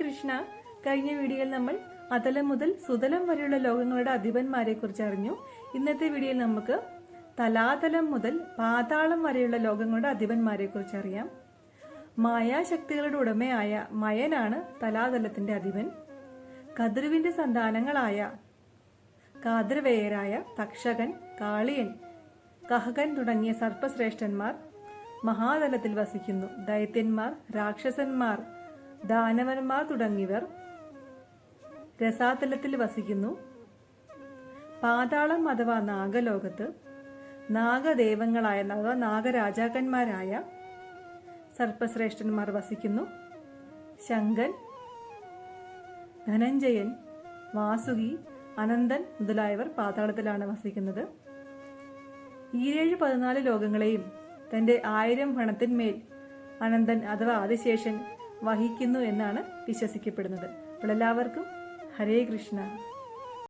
കൃഷ്ണ കഴിഞ്ഞ വീഡിയോയിൽ നമ്മൾ അതലം മുതൽ സുതലം വരെയുള്ള ലോകങ്ങളുടെ അധിപന്മാരെ കുറിച്ച് അറിഞ്ഞു. ഇന്നത്തെ വീഡിയോയിൽ നമുക്ക് തലാതലം മുതൽ പാതാളം വരെയുള്ള ലോകങ്ങളുടെ അധിപന്മാരെ കുറിച്ച് അറിയാം. മായാശക്തികളുടെ ഉടമയായ മയനാണ് തലാതലത്തിന്റെ അധിപൻ. കതിർവിന്റെ സന്താനങ്ങളായ കാതൃവേയരായ തക്ഷകൻ കാളിയൻ കഹകൻ തുടങ്ങിയ സർപ്പശ്രേഷ്ഠന്മാർ മഹാതലത്തിൽ വസിക്കുന്നു. ദൈത്യന്മാർ രാക്ഷസന്മാർ ദാനവന്മാർ തുടങ്ങിയവർ രസാതലത്തിൽ വസിക്കുന്നു. പാതാളം അഥവാ നാഗലോകത്ത് നാഗദേവങ്ങളായ അഥവാ നാഗരാജാക്കന്മാരായ സർപ്പശ്രേഷ്ഠന്മാർ വസിക്കുന്നു. ശങ്കൻ ധനഞ്ജയൻ വാസുകി അനന്തൻ മുതലായവർ പാതാളത്തിലാണ് വസിക്കുന്നത്. ഈരേഴ് പതിനാല് ലോകങ്ങളെയും തന്റെ ആയിരം ഭണത്തിന്മേൽ അനന്തൻ അഥവാ ആദിശേഷൻ വഹിക്കുന്നു എന്നാണ് വിശ്വസിക്കപ്പെടുന്നത്. അപ്പോൾ എല്ലാവർക്കും ഹരേ കൃഷ്ണ.